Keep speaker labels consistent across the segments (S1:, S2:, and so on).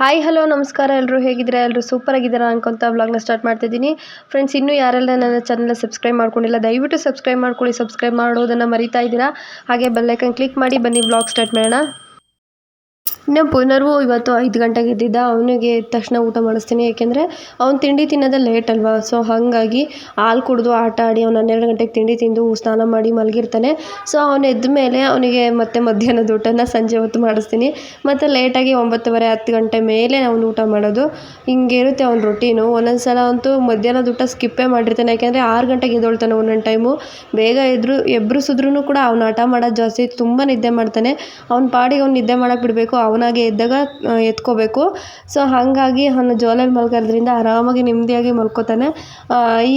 S1: Hi hello ನಮಸ್ಕಾರ ಎಲ್ಲರೂ ಹೇಗಿದ್ದೀರಾ? ಎಲ್ಲರೂ ಸೂಪರ್ ಆಗಿದ್ದೀರಾ ಅನ್ಕೊಂತ ವ್ಲಾಗ್ನ ಸ್ಟಾರ್ಟ್ ಮಾಡ್ತಿದ್ದೀನಿ. ಫ್ರೆಂಡ್ಸ್ ಇನ್ನೂ ಯಾರೆಲ್ಲ ನನ್ನ ಚಾನಲ್ನ ಸಬ್ಸ್ಕ್ರೈಬ್ ಮಾಡ್ಕೊಂಡಿಲ್ಲ, ದಯವಿಟ್ಟು ಸಬ್ಸ್ಕ್ರೈಬ್ ಮಾಡ್ಕೊಳ್ಳಿ. ಸಬ್ಸ್ಕ್ರೈಬ್ ಮಾಡೋದನ್ನು ಮರಿತಾ ಇದ್ದೀರಾ? ಹಾಗೆ ಬೆಲ್ಲೈಕನ್ ಕ್ಲಿಕ್ ಮಾಡಿ ಬನ್ನಿ ವ್ಲಾಗ್ ಸ್ಟಾರ್ಟ್ ಮಾಡೋಣ. ಇನ್ನು ಪುನರ್ವು ಇವತ್ತು ಐದು ಗಂಟೆಗೆ ಎದ್ದಿದ್ದ ಅವನಿಗೆ ಎದ್ದ ತಕ್ಷಣ ಊಟ ಮಾಡಿಸ್ತೀನಿ, ಏಕೆಂದರೆ ಅವ್ನು ತಿಂಡಿ ತಿನ್ನೋದೇ ಲೇಟ್ ಅಲ್ವಾ? ಸೊ ಹಾಗಾಗಿ ಹಾಲು ಕುಡಿದು ಆಟ ಆಡಿ ಅವ್ನು ಹನ್ನೆರಡು ಗಂಟೆಗೆ ತಿಂಡಿ ತಿಂದು ಸ್ನಾನ ಮಾಡಿ ಮಲಗಿರ್ತಾನೆ. ಸೊ ಅವನು ಎದ್ದ ಮೇಲೆ ಅವನಿಗೆ ಮತ್ತೆ ಮಧ್ಯಾಹ್ನದ ಊಟನ ಸಂಜೆ ಹೊತ್ತು ಮಾಡಿಸ್ತೀನಿ. ಮತ್ತು ಲೇಟಾಗಿ ಒಂಬತ್ತುವರೆ, ಹತ್ತು ಗಂಟೆ ಮೇಲೆ ಅವ್ನು ಊಟ ಮಾಡೋದು. ಹಿಂಗೆ ಇರುತ್ತೆ ಅವ್ನ ರೊಟೀನು ಒಂದೊಂದು ಸಲ ಅಂತೂ ಮಧ್ಯಾಹ್ನದ ಊಟ ಸ್ಕಿಪ್ಪೇ ಮಾಡಿರ್ತಾನೆ. ಯಾಕೆಂದರೆ ಆರು ಗಂಟೆಗೆ ಎದ್ದೊಳ್ತಾನೆ ಒಂದೊಂದು ಟೈಮು ಬೇಗ ಎದ್ರು ಎಬ್ರಿಸಿದ್ರೂ ಕೂಡ ಅವ್ನು ಆಟ ಮಾಡೋದು ಜಾಸ್ತಿ ತುಂಬ ನಿದ್ದೆ ಮಾಡ್ತಾನೆ. ಅವ್ನ ಪಾಡಿಗೆ ಅವ್ನು ನಿದ್ದೆ ಮಾಡೋಕೆ ಬಿಡಬೇಕು ಅವನಾಗೆ ಎದ್ದಾಗ ಎತ್ಕೋಬೇಕು. ಸೊ ಹಾಗಾಗಿ ಅವನು ಜೋಲಲ್ಲಿ ಮಲ್ಗೋದ್ರಿಂದ ಆರಾಮಾಗಿ ನೆಮ್ಮದಿಯಾಗಿ ಮಲ್ಕೋತಾನೆ.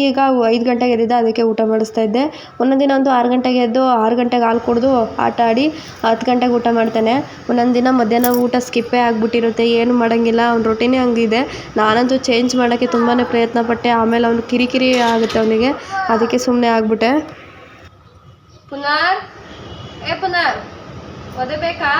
S1: ಈಗ ಐದು ಗಂಟೆಗೆ ಎದ್ದಿದ್ದ ಅದಕ್ಕೆ ಊಟ ಮಾಡಿಸ್ತಾ ಇದ್ದೆ. ಒಂದೊಂದು ದಿನ ಅಂತೂ ಆರು ಗಂಟೆಗೆ ಎದ್ದು ಆರು ಗಂಟೆಗೆ ಹಾಲು ಕುಡಿದು ಆಟ ಆಡಿ ಹತ್ತು ಗಂಟೆಗೆ ಊಟ ಮಾಡ್ತಾನೆ. ಒಂದೊಂದು ದಿನ ಮಧ್ಯಾಹ್ನ ಊಟ ಸ್ಕಿಪ್ಪೇ ಆಗಿಬಿಟ್ಟಿರುತ್ತೆ, ಏನು ಮಾಡೋಂಗಿಲ್ಲ. ಅವ್ನ ರೊಟೀನೇ ಹಂಗಿದೆ ನಾನಂತೂ ಚೇಂಜ್ ಮಾಡೋಕ್ಕೆ ತುಂಬಾ ಪ್ರಯತ್ನ ಪಟ್ಟೆ. ಆಮೇಲೆ ಅವನು ಕಿರಿಕಿರಿ ಆಗುತ್ತೆ ಅವನಿಗೆ. ಅದಕ್ಕೆ ಸುಮ್ಮನೆ ಆಗಿಬಿಟ್ಟೆ. ಪುನರ್? ಏ ಪುನರ್ ಓದಬೇಕಾ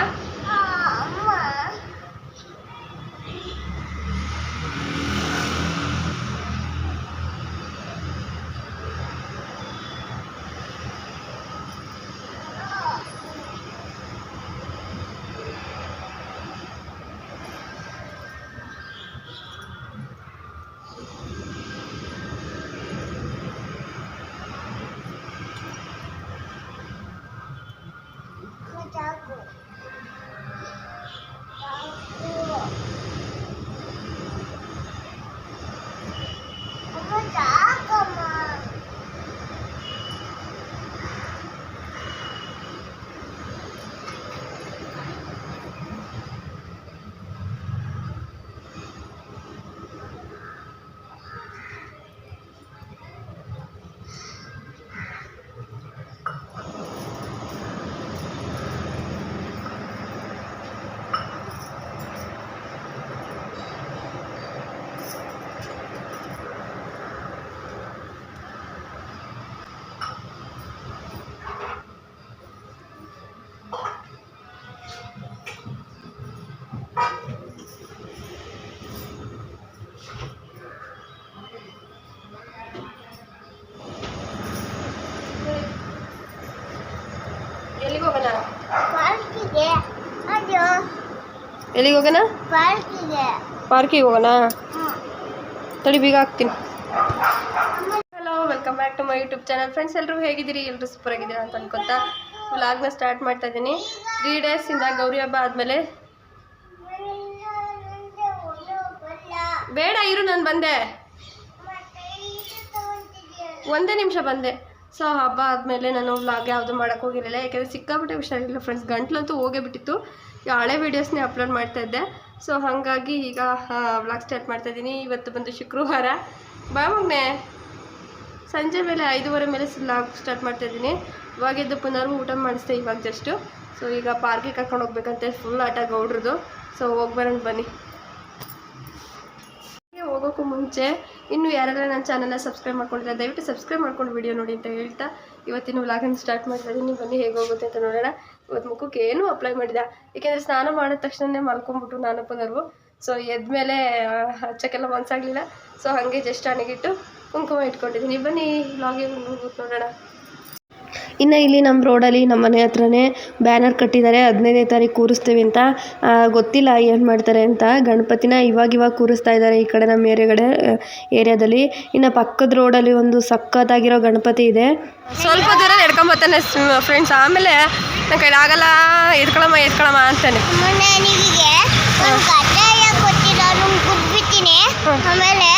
S1: ಎಲ್ಲಿಗೆ ಹೋಗೋಣ?
S2: ಪಾರ್ಕಿಗೆ.
S1: ಹೋಗೋಣ. ತಡಿ ಬೀಗ ಹಾಕ್ತೀನಿ. Hello welcome back to my YouTube channel friends ಎಲ್ಲರೂ ಹೇಗಿದ್ದೀರಿ? ಎಲ್ಲರೂ ಸೂಪರ್ ಆಗಿದ್ದೀರಾ ಅಂತ ಅನ್ಕೊತಾ ವ್ಲಾಗ್ನ ಸ್ಟಾರ್ಟ್ ಮಾಡ್ತಾ ಇದ್ದೀನಿ. ತ್ರೀ ಡೇಸಿಂದ ಗೌರಿ ಹಬ್ಬ ಆದಮೇಲೆ ಬೇಡ ಇರು ನಾನು ಬಂದೆ. ಒಂದೇ ನಿಮಿಷ ಬಂದೆ. ಸೊ ಹಬ್ಬ ಆದಮೇಲೆ ನಾನು ವ್ಲಾಗ್ ಯಾವುದು ಮಾಡೋಕ್ಕೋಗಿರಲಿಲ್ಲ ಯಾಕೆಂದರೆ ಸಿಕ್ಕಾಬಿಟ್ಟೆ ಹುಷಾರಿಲ್ಲ ಫ್ರೆಂಡ್ಸ್ ಗಂಟ್ಲಂತೂ ಹೋಗೇ ಬಿಟ್ಟಿತ್ತು. ಹಳೆ ವೀಡಿಯೋಸ್ನೇ ಅಪ್ಲೋಡ್ ಮಾಡ್ತಾ ಇದ್ದೆ. ಸೊ ಹಾಗಾಗಿ ಈಗ ವ್ಲಾಗ್ ಸ್ಟಾರ್ಟ್ ಮಾಡ್ತಾ ಇದ್ದೀನಿ. ಇವತ್ತು ಬಂದು ಶುಕ್ರವಾರ. ಬಾ ಮಗ್ನೆ ಸಂಜೆ ಮೇಲೆ ಐದೂವರೆ ಮೇಲೆ ವ್ಲಾಗ್ ಸ್ಟಾರ್ಟ್ ಮಾಡ್ತಾ ಇದ್ದೀನಿ. ಇವಾಗ ಎದ್ದು ಪುನರ್ ಊಟ ಮಾಡಿಸ್ದೆ ಇವಾಗ ಜಸ್ಟು ಸೊ ಈಗ ಪಾರ್ಕಿಗೆ ಕರ್ಕೊಂಡು ಹೋಗ್ಬೇಕಂತೆ. ಫುಲ್ ಆಟ ಗೌಡ್ರದು. ಸೊ ಹೋಗಿ ಬರೋಣ ಬನ್ನಿ. ಹೋಗೋಕ್ಕೂ ಮುಂಚೆ, ಇನ್ನು ಯಾರೆಲ್ಲ ನನ್ನ ಚಾನಲ್ನ ಸಬ್ಸ್ಕ್ರೈಬ್ ಮಾಡ್ಕೊಂಡಿಲ್ಲ ದಯವಿಟ್ಟು ಸಬ್ಸ್ಕ್ರೈಬ್ ಮಾಡ್ಕೊಂಡು ವಿಡಿಯೋ ನೋಡಿ ಅಂತ ಹೇಳ್ತಾ, ಇವತ್ತಿನ ವ್ಲಾಗನ್ನು ಸ್ಟಾರ್ಟ್ ಮಾಡ್ತಾ ಇದ್ದೀನಿ. ಬನ್ನಿ, ಹೇಗೆ ಹೋಗುತ್ತೆ ಅಂತ ನೋಡೋಣ. ಇವತ್ತು ಮುಖಕ್ಕೆ ಏನೂ ಅಪ್ಲೈ ಮಾಡಿದ ಏಕೆಂದರೆ ಸ್ನಾನ ಮಾಡಿದ ತಕ್ಷಣನೇ ಮಲ್ಕೊಂಬಿಟ್ಟು ನಾನು ಪುನರ್ವು ಸೊ ಎದ್ಮೇಲೆ ಹಚ್ಚಕ್ಕೆಲ್ಲ ಮನಸ್ಸಾಗಲಿಲ್ಲ ಸೊ ಹಾಗೆ ಜಸ್ಟ್ ಅಣಗಿಟ್ಟು ಕುಂಕುಮ ಇಟ್ಕೊಂಡಿದ್ದೀನಿ. ಬನ್ನಿ ಲಾಗಿ ನೋಡೋಣ. ಇನ್ನು ಇಲ್ಲಿ ನಮ್ಮ ರೋಡಲ್ಲಿ ನಮ್ಮ ಮನೆ ಹತ್ರನೇ ಬ್ಯಾನರ್ ಕಟ್ಟಿದ್ದಾರೆ ಹದಿನೈದನೇ ತಾರೀಕು ಕೂರಿಸ್ತೀವಿ ಅಂತ. ಗೊತ್ತಿಲ್ಲ ಏನು ಮಾಡ್ತಾರೆ ಅಂತ. ಗಣಪತಿನ ಇವಾಗ ಇವಾಗ ಕೂರಿಸ್ತಾ ಇದ್ದಾರೆ ಈ ಕಡೆ ನಮ್ಮ ಏರಿಯಾಗಡೆ ಏರಿಯಾದಲ್ಲಿ. ಇನ್ನು ಪಕ್ಕದ ರೋಡಲ್ಲಿ ಒಂದು ಸಖತ್ತಾಗಿರೋ ಗಣಪತಿ ಇದೆ. ಸ್ವಲ್ಪ ದೂರ ನಡ್ಕೊಂಬತ್ತಾನೆ ಫ್ರೆಂಡ್ಸ್ ಆಮೇಲೆ ನನ್ನ ಕೈಲಿ ಆಗಲ್ಲ. ಎತ್ಕೊಳಮ್ಮ ಎತ್ಕೊಳಮ್ಮ ಅಂತಾನೆ.
S2: ಆಮೇಲೆ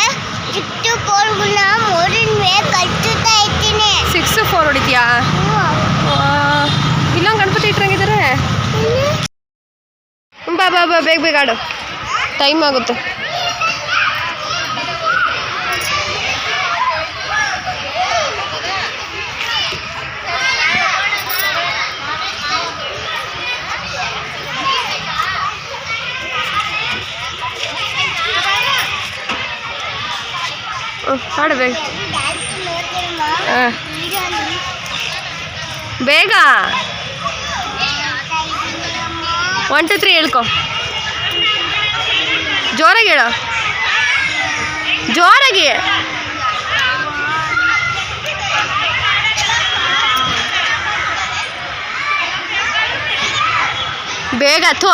S2: ಮೋರಿನ ಮೇಲೆ ಕಚ್ಚುತ್ತಾ
S1: ಸಿಕ್ಸ್ ಫೋರ್ ಹೊಡಿತೀಯಾ? ಇಲ್ಲೊಂದು ಗಣಪತಿ ಬಾ ಬಾ ಬಾ ಬೇಗ ಬೇಗ ಆಡು. ಟೈಮ್ ಆಗುತ್ತೆ. ಹ್ಮ್, ಆಡು ಬೇಗ. ಹಾಂ ಬೇಗ ಒನ್ ಟು ತ್ರೀ ಹೇಳ್ಕೊ. ಜೋರಾಗಿ ಹೇಳೋ. ಜೋರಾಗಿ. ಬೇಗ ಥೋ.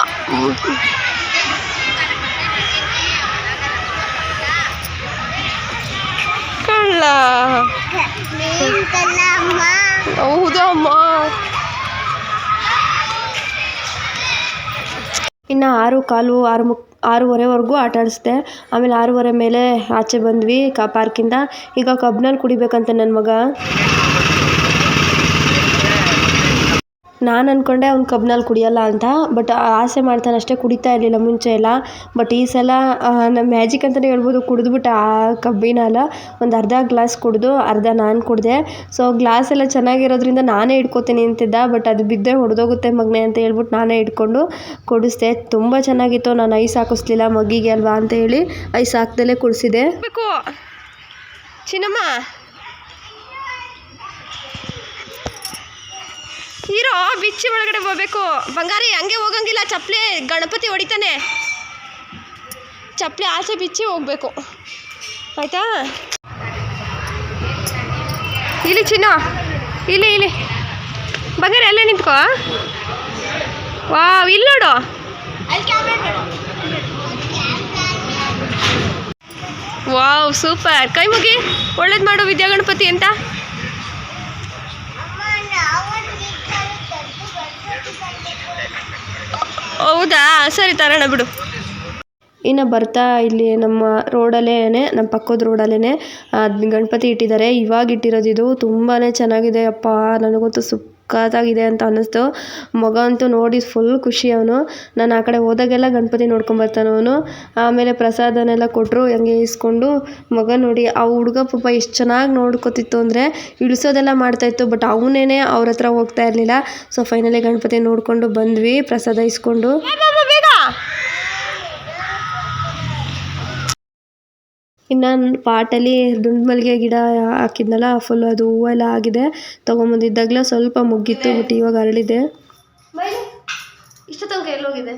S1: ಹೌದಮ್ಮ ಇನ್ನು ಆರು ಕಾಲು, ಆರು ಮುಕ್, ಆರೂವರೆವರೆಗೂ ಆಟ ಆಡಿಸ್ದೆ. ಆಮೇಲೆ ಆರೂವರೆ ಮೇಲೆ ಆಚೆ ಬಂದ್ವಿ ಕ, ಪಾರ್ಕಿಂದ. ಈಗ ಕಬ್ನಲ್ಲಿ ಕುಡಿಬೇಕಂತ ನನ್ನ ಮಗ. ನಾನು ಅಂದ್ಕೊಂಡೆ ಅವ್ನು ಕಬ್ನಲ್ಲಿ ಕುಡಿಯೋಲ್ಲ ಅಂತ ಬಟ್ ಆಸೆ ಮಾಡ್ತಾನೆ ಅಷ್ಟೇ ಕುಡಿತಾ ಇರಲಿಲ್ಲ ಮುಂಚೆ ಎಲ್ಲ. ಬಟ್ ಈ ಸಲ ನಮ್ಮ ಮ್ಯಾಜಿಕ್ ಅಂತಲೇ ಹೇಳ್ಬೋದು, ಕುಡಿದ್ಬಿಟ್ಟು ಆ ಕಬ್ಬಿನ ಒಂದು ಅರ್ಧ ಗ್ಲಾಸ್ ಕುಡಿದು, ಅರ್ಧ ನಾನು ಕುಡಿದೆ. ಸೊ ಗ್ಲಾಸ್ ಎಲ್ಲ ಚೆನ್ನಾಗಿರೋದ್ರಿಂದ ನಾನೇ ಇಟ್ಕೋತೀನಿ ಅಂತಿದ್ದ ಬಟ್ ಅದು ಬಿದ್ದೇ ಹೊಡೆದೋಗುತ್ತೆ ಮಗ್ನೆ ಅಂತ ಹೇಳ್ಬಿಟ್ಟು ನಾನೇ ಇಟ್ಕೊಂಡು ಕುಡಿಸ್ದೆ. ತುಂಬ ಚೆನ್ನಾಗಿತ್ತು, ನಾನು ಐಸ್ ಹಾಕಿಸ್ಲಿಲ್ಲ ಮಗ್ಗಿಗೆ ಅಲ್ವಾ ಅಂತ ಹೇಳಿ, ಐಸ್ ಹಾಕ್ದಲ್ಲೇ ಕುಡಿಸಿದೆ. ಚಿನ್ನಮ್ಮ. ಹೀರೋ ಬಿಚ್ಚಿ ಒಳಗಡೆ ಹೋಗ್ಬೇಕು. ಬಂಗಾರಿ, ಹಂಗೆ ಹೋಗಂಗಿಲ್ಲ. ಚಪ್ಪಲಿ ಗಣಪತಿ ಹೊಡಿತಾನೆ. ಚಪ್ಪಲಿ ಆಚೆ ಬಿಚ್ಚಿ ಹೋಗ್ಬೇಕು. ಆಯ್ತಾ? ಇಲ್ಲಿ ಚಿನ್ನ, ಇಲ್ಲಿ ಇಲ್ಲಿ. ಬಂಗಾರಿ, ಅಲ್ಲೇ ನಿಂತ್ಕೋ. ವಾವ್, ಇಲ್ಲಿ ನೋಡು. Wow, super. ಕೈ ಮುಗಿ. ಒಳ್ಳೇದು ಮಾಡು ವಿದ್ಯಾ ಗಣಪತಿ ಅಂತ. ಹೌದಾ? ಸರಿ, ತರೋಣ ಬಿಡು. ಇನ್ನು ಬರ್ತಾ ಇಲ್ಲಿ ನಮ್ಮ ರೋಡಲ್ಲೇ ನಮ್ಮ ಪಕ್ಕದ ರೋಡಲ್ಲೇ ಗಣಪತಿ ಇಟ್ಟಿದ್ದಾರೆ. ಇವಾಗ ಇಟ್ಟಿರೋದು ಇದು ತುಂಬಾ ಚೆನ್ನಾಗಿದೆ ಅಪ್ಪ. ನನಗಂತೂ ಸಖತ್ತಾಗಿದೆ ಅಂತ ಅನ್ನಿಸ್ತು. ಮಗ ಅಂತೂ ನೋಡಿ ಫುಲ್ ಖುಷಿ ಅವನು. ನಾನು ಆ ಕಡೆ ಹೋದಾಗೆಲ್ಲ ಗಣಪತಿ ನೋಡ್ಕೊಂಬರ್ತಾನೆ ಅವನು. ಆಮೇಲೆ ಪ್ರಸಾದನೆಲ್ಲ ಕೊಟ್ಟರು ಹಂಗೆ ಇಸ್ಕೊಂಡು ಮಗ ನೋಡಿ, ಆ ಹುಡುಗ ಪಾಪ ಎಷ್ಟು ಚೆನ್ನಾಗಿ ನೋಡ್ಕೊತಿತ್ತು ಅಂದರೆ ಇಳಿಸೋದೆಲ್ಲ ಮಾಡ್ತಾಯಿತ್ತು ಬಟ್ ಅವನೇನೆ ಅವ್ರ ಹತ್ರ ಹೋಗ್ತಾ ಇರಲಿಲ್ಲ. ಸೊ ಫೈನಲಿ ಗಣಪತಿ ನೋಡಿಕೊಂಡು ಬಂದ್ವಿ, ಪ್ರಸಾದ ಇಸ್ಕೊಂಡು. ಇನ್ನು ಪಾಟಲ್ಲಿ ದುಂಡು ಮಲ್ಲಿಗೆ ಗಿಡ ಹಾಕಿದ್ನಲ್ಲ ಫುಲ್ ಅದು ಹೂವೆಲ್ಲ ಆಗಿದೆ. ತೊಗೊಂಬಂದಿದ್ದಾಗಲೇ ಸ್ವಲ್ಪ ಮುಗ್ಗಿತ್ತು ಬಿಟ್ಟು ಇವಾಗ ಅರಳಿದೆ. ಇಷ್ಟು ತನಕ ಎಲ್ಲೋಗಿದೆ?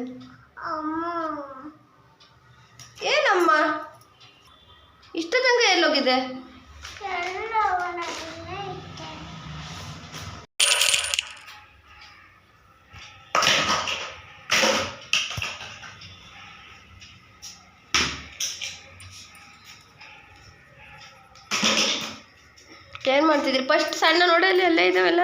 S2: ಅಮ್ಮ.
S1: ಏನಮ್ಮ? ಇಷ್ಟು ತನಕ ಎಲ್ಲೋಗಿದೆ? ಮಾಡ್ತಿದ್ರಿ ಫಸ್ಟ್ ಸಣ್ಣ ನೋಡಲ್ಲಿ ಅಲ್ಲೇ ಇದಾವೆಲ್ಲ?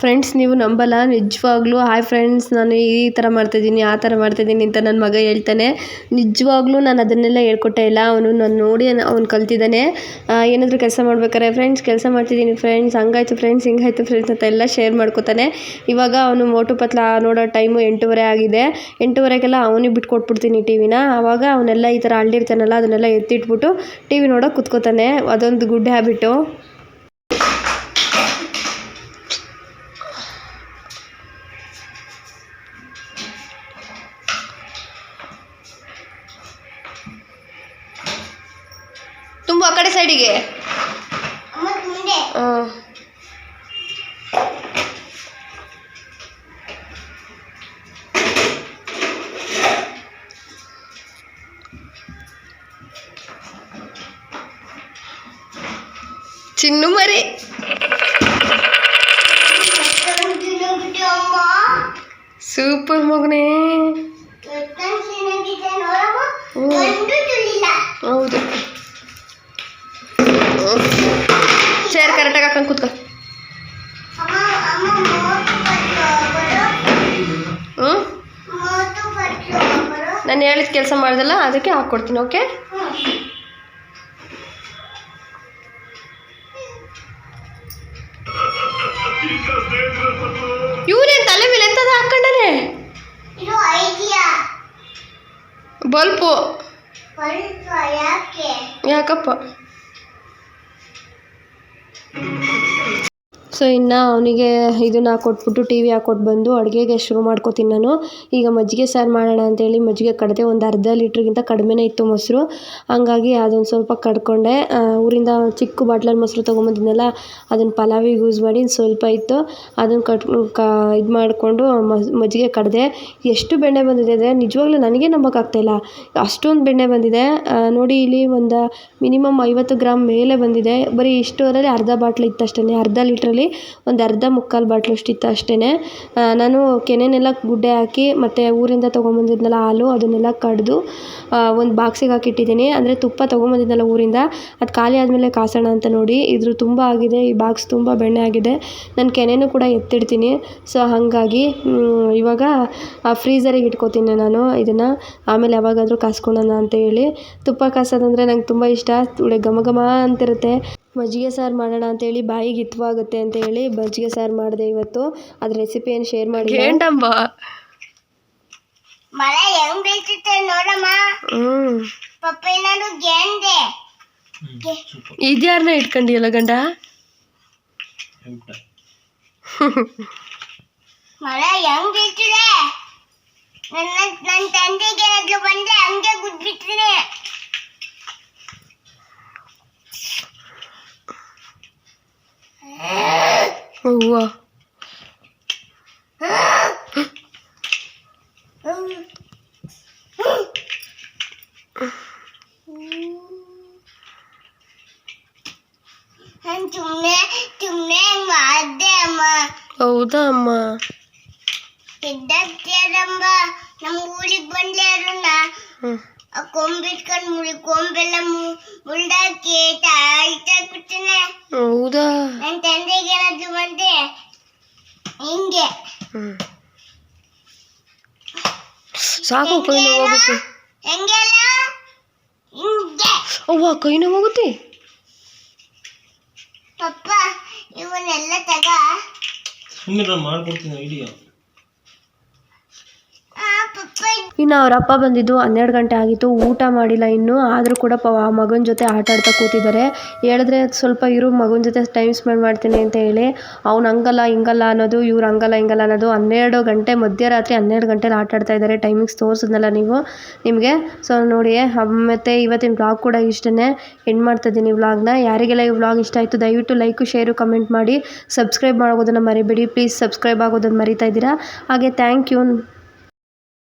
S1: ಫ್ರೆಂಡ್ಸ್ ನೀವು ನಂಬಲ್ಲ, ನಿಜವಾಗ್ಲೂ ಹಾಯ್ ಫ್ರೆಂಡ್ಸ್ ನಾನು ಈ ಥರ ಮಾಡ್ತಾಯಿದ್ದೀನಿ ಆ ಥರ ಮಾಡ್ತಾಯಿದ್ದೀನಿ ಅಂತ ನನ್ನ ಮಗ ಹೇಳ್ತಾನೆ. ನಿಜವಾಗ್ಲೂ ನಾನು ಅದನ್ನೆಲ್ಲ ಹೇಳ್ಕೊಟ್ಟೇ ಇಲ್ಲ. ಅವನು ನಾನು ನೋಡಿ ಅವ್ನು ಕಲ್ತಿದ್ದಾನೆ. ಏನಾದರೂ ಕೆಲಸ ಮಾಡ್ಬೇಕಾರೆ ಫ್ರೆಂಡ್ಸ್ ಕೆಲಸ ಮಾಡ್ತಿದ್ದೀನಿ ಫ್ರೆಂಡ್ಸ್ ಹಂಗಾಯ್ತು ಫ್ರೆಂಡ್ಸ್ ಹಿಂಗಾಯ್ತು ಫ್ರೆಂಡ್ಸ್ ಅಂತ ಎಲ್ಲ ಶೇರ್ ಮಾಡ್ಕೊತಾನೆ. ಇವಾಗ ಅವನು ಮೋಟು ಪತ್ಲ ನೋಡೋ ಟೈಮು ಎಂಟೂವರೆ ಆಗಿದೆ. ಎಂಟೂವರೆಗೆಲ್ಲ ಅವನಿಗೆ ಬಿಟ್ಕೊಟ್ಬಿಡ್ತೀನಿ ಟಿ ವಿನ ಆವಾಗ ಅವನ್ನೆಲ್ಲ ಈ ಥರ ಅಳ್ಳಿರ್ತಾನಲ್ಲ, ಅದನ್ನೆಲ್ಲ ಎತ್ತಿಟ್ಬಿಟ್ಟು ಟಿ ವಿ ನೋಡೋಕೆ ಕುತ್ಕೋತಾನೆ. ಅದೊಂದು ಗುಡ್ ಹ್ಯಾಬಿಟು ಆ ಕಡೆ ಸೈಡಿಗೆ.
S2: ಮುಂದೆ.
S1: ಚಿನ್ನು ಮರಿ. ಸೂಪರ್ ಮಗನೇ. ಹೌದು. ಚೇರ್ ಕರೆಕ್ಟಾಗಿ ಹಾಕೊಂಡು ಕೂತ್ಕೊ. ಹ್ಞೂ ನಾನು ಹೇಳಿದ ಕೆಲಸ ಮಾಡಿದಲ್ಲ ಅದಕ್ಕೆ ಹಾಕ್ಕೊಡ್ತೀನಿ ಓಕೆ? ಇವನೇನು ತಲೆ ಮೇಲೆ
S2: ಇದು ಐಡಿಯಾ
S1: ಬಲ್ಪು. ಯಾಕಪ್ಪ? ಸೊ ಇನ್ನು ಅವನಿಗೆ ಇದನ್ನು ಕೊಟ್ಬಿಟ್ಟು ಟಿ ವಿ ಹಾಕ್ಕೊಟ್ಟು ಬಂದು ಅಡುಗೆಗೆ ಶುರು ಮಾಡ್ಕೋತೀನಿ ನಾನು. ಈಗ ಮಜ್ಜಿಗೆ ಸಾರು ಮಾಡೋಣ ಅಂತೇಳಿ ಮಜ್ಜಿಗೆ ಕಡಿದೆ ಒಂದು ಅರ್ಧ ಲೀಟ್ರಿಗಿಂತ ಕಡಿಮೆನೇ ಇತ್ತು ಮೊಸರು. ಹಂಗಾಗಿ ಅದೊಂದು ಸ್ವಲ್ಪ ಕಡ್ಕೊಂಡೆ. ಊರಿಂದ ಚಿಕ್ಕ ಬಾಟ್ಲಲ್ಲಿ ಮೊಸರು ತೊಗೊಂಬಂದಿದ್ನಲ್ಲ, ಅದನ್ನು ಪಲಾವಿಗೆ ಯೂಸ್ ಮಾಡಿ ಸ್ವಲ್ಪ ಇತ್ತು. ಅದನ್ನು ಕಟ್, ಕ, ಇದು ಮಾಡಿಕೊಂಡು ಮಜ್ಜಿಗೆ ಕಡಿದೆ. ಎಷ್ಟು ಬೆಣ್ಣೆ ಬಂದಿದೆ ಅಂದರೆ ನಿಜವಾಗ್ಲೂ ನನಗೆ ನಂಬೋಕ್ಕಾಗ್ತಾಯಿಲ್ಲ ಅಷ್ಟೊಂದು ಬೆಣ್ಣೆ ಬಂದಿದೆ. ನೋಡಿ ಇಲ್ಲಿ ಒಂದು ಮಿನಿಮಮ್ ಐವತ್ತು ಗ್ರಾಮ್ ಮೇಲೆ ಬಂದಿದೆ. ಬರೀ ಇಷ್ಟರಲ್ಲಿ ಅರ್ಧ ಬಾಟ್ಲ್ ಇತ್ತಷ್ಟೇ, ಅರ್ಧ ಲೀಟ್ರಲ್ಲಿ. ಒಂದು ಅರ್ಧ ಮುಕ್ಕಾಲು ಬಾಟ್ಲು ಅಷ್ಟಿತ್ತು ಅಷ್ಟೇ ನಾನು ಕೆನೆನೆಲ್ಲ ಗುಡ್ಡೆ ಹಾಕಿ ಮತ್ತು ಊರಿಂದ ತೊಗೊಂಬಂದಿದ್ನಲ್ಲ ಹಾಲು, ಅದನ್ನೆಲ್ಲ ಕಡಿದು ಒಂದು ಬಾಕ್ಸಿಗೆ ಹಾಕಿಟ್ಟಿದ್ದೀನಿ. ಅಂದರೆ ತುಪ್ಪ ತೊಗೊಂಬಂದಿದ್ನಲ್ಲ ಊರಿಂದ, ಅದು ಖಾಲಿ ಆದಮೇಲೆ ಕಾಸೋಣ ಅಂತ ನೋಡಿ, ಇದ್ರ ತುಂಬ ಆಗಿದೆ, ಈ ಬಾಕ್ಸ್ ತುಂಬ ಬೆಣ್ಣೆ ಆಗಿದೆ. ನಾನು ಕೆನೆನೂ ಕೂಡ ಎತ್ತಿಡ್ತೀನಿ. ಸೊ, ಹಾಗಾಗಿ ಇವಾಗ ಫ್ರೀಸರಿಗೆ ಇಟ್ಕೋತೀನಿ ನಾನು ಇದನ್ನು. ಆಮೇಲೆ ಯಾವಾಗಾದರೂ ಕಾಸ್ಕೊಳೋಣ ಅಂತ ಹೇಳಿ. ತುಪ್ಪ ಕಾಸೋದಂದರೆ ನಂಗೆ ತುಂಬ ಇಷ್ಟ. ಒಳ್ಳೆ ಘಮ ಘಮ ಅಂತಿರುತ್ತೆ. ಮಜ್ಜಿಗೆ ಸಾರು ಮಾಡೋಣ ಅಂತೇಳಿ ಬಾಯಿಗೆ ಹಿತವಾಗುತ್ತೆ ಅಂತ ಹೇಳಿ ಮಜ್ಜಿಗೆ ಸಾರು ಮಾಡಿದೆ ಇವತ್ತು. ಅದ್ರ ರೆಸಿಪಿ ಏನು ಶೇರ್ ಮಾಡಿ
S2: ಮಳೆ ಹೆಂಗ್ ಬೀಳ್ತಿತ್ತೆ ನೋಡಮ್ಮ.
S1: ಹ್ಮ್.
S2: ಪಪ್ಪ ಏನಾದ್ರು ಗೆಂದೆ.
S1: ಇದ್ಯಾರನ್ನ ಇಟ್ಕೊಂಡಿಯಲ್ಲ ಗಂಡ?
S2: ಮಳೆ ಹೆಂಗ್ ಬೀಳ್ತಿದೆ? ನನ್ನ ನನ್ನ ತಂದೆಗೆ ಏನಾದ್ರು ಬಂದೆ ಹಂಗೆ ಗುದ್ಬಿಡ್ತೀನಿ
S1: ಹೂವ
S2: ನಾನು ಸುಮ್ಮನೆ ಸುಮ್ಮನೆ ಮಾಡ್ದೆ ಅಮ್ಮ
S1: ಹೌದಾ ಅಮ್ಮ
S2: ಇದ್ದಮ್ಮ ನಮ್ಮ ಊರಿಗೆ ಬಂದ್ಲೆ ಅರುಣ
S1: ಹ್ಞೂ
S2: ಆ ಕೊಂಬಿಟ್ಕೊಂಡು ಮುಳಿ ಕೊಂಬೆಲ್ಲ ಮು- ಮುಳ್ದಾಕಿ ತಾಯ್ತಾಕ್ಬಿಡ್ತೀನಿ
S1: ಹೌದಾ?
S2: ನನ್ನ ತಂದೆಗೆ ಏನಾದ್ರು ಬಂದೆ ಹಿಂಗೆ
S1: ಸಾಕು ಕೈ ನೋವಾಗುತ್ತೆ
S2: ಹೆಂಗೆಲ್ಲ ಹಿಂಗೆ
S1: ಅವ್ವ ಕೈ ನೋವಾಗುತ್ತೆ
S2: ಪಪ್ಪ ಇವನ್ನೆಲ್ಲ ತಗ.
S3: ಸುಮ್ಮನೆ ಮಾಡ್ಕೊಡ್ತೀನಿ ಐಡಿಯಾ.
S1: ಇನ್ನು ಅವರಪ್ಪ ಬಂದಿದ್ದು ಹನ್ನೆರಡು ಗಂಟೆ ಆಗಿತ್ತು, ಊಟ ಮಾಡಿಲ್ಲ ಇನ್ನೂ. ಆದರೂ ಕೂಡ ಪ ಮಗನ ಜೊತೆ ಆಟ ಆಡ್ತಾ ಕೂತಿದ್ದಾರೆ. ಹೇಳಿದ್ರೆ ಸ್ವಲ್ಪ ಇರು, ಮಗನ ಜೊತೆ ಟೈಮ್ ಸ್ಪೆಂಡ್ ಮಾಡ್ತೀನಿ ಅಂತ ಹೇಳಿ. ಅವ್ನು ಹಂಗಲ್ಲ, ಹಿಂಗಲ್ಲ ಅನ್ನೋದು, ಇವ್ರು ಹಂಗಲ್ಲ, ಹಿಂಗಲ್ಲ ಅನ್ನೋದು ಹನ್ನೆರಡು ಗಂಟೆ ಮಧ್ಯರಾತ್ರಿ ಹನ್ನೆರಡು ಗಂಟೆಲಿ ಆಟ ಆಡ್ತಾ ಇದ್ದಾರೆ. ಟೈಮಿಂಗ್ಸ್ ತೋರಿಸಿದ್ನಲ್ಲ ನೀವು. ನಿಮಗೆ? ಸೊ ನೋಡಿ ಮತ್ತು ಇವತ್ತಿನ ವ್ಲಾಗ್ ಕೂಡ ಇಷ್ಟೇ ಎಂಡ್ ಮಾಡ್ತಾ ಮಾಡ್ತಾಯಿದ್ದೀನಿ ವ್ಲಾಗ್ನ ಯಾರಿಗೆಲ್ಲ ಈ ವ್ಲಾಗ್ ಇಷ್ಟ ಆಯಿತು, ದಯವಿಟ್ಟು ಲೈಕು ಶೇರು ಕಮೆಂಟ್ ಮಾಡಿ. ಸಬ್ಸ್ಕ್ರೈಬ್ ಮಾಡೋದನ್ನು ಮರಿಬೇಡಿ. ಪ್ಲೀಸ್ ಸಬ್ಸ್ಕ್ರೈಬ್ ಆಗೋದನ್ನು ಮರಿತಾ ಇದ್ದೀರಾ. ಹಾಗೆ ಥ್ಯಾಂಕ್ ಯು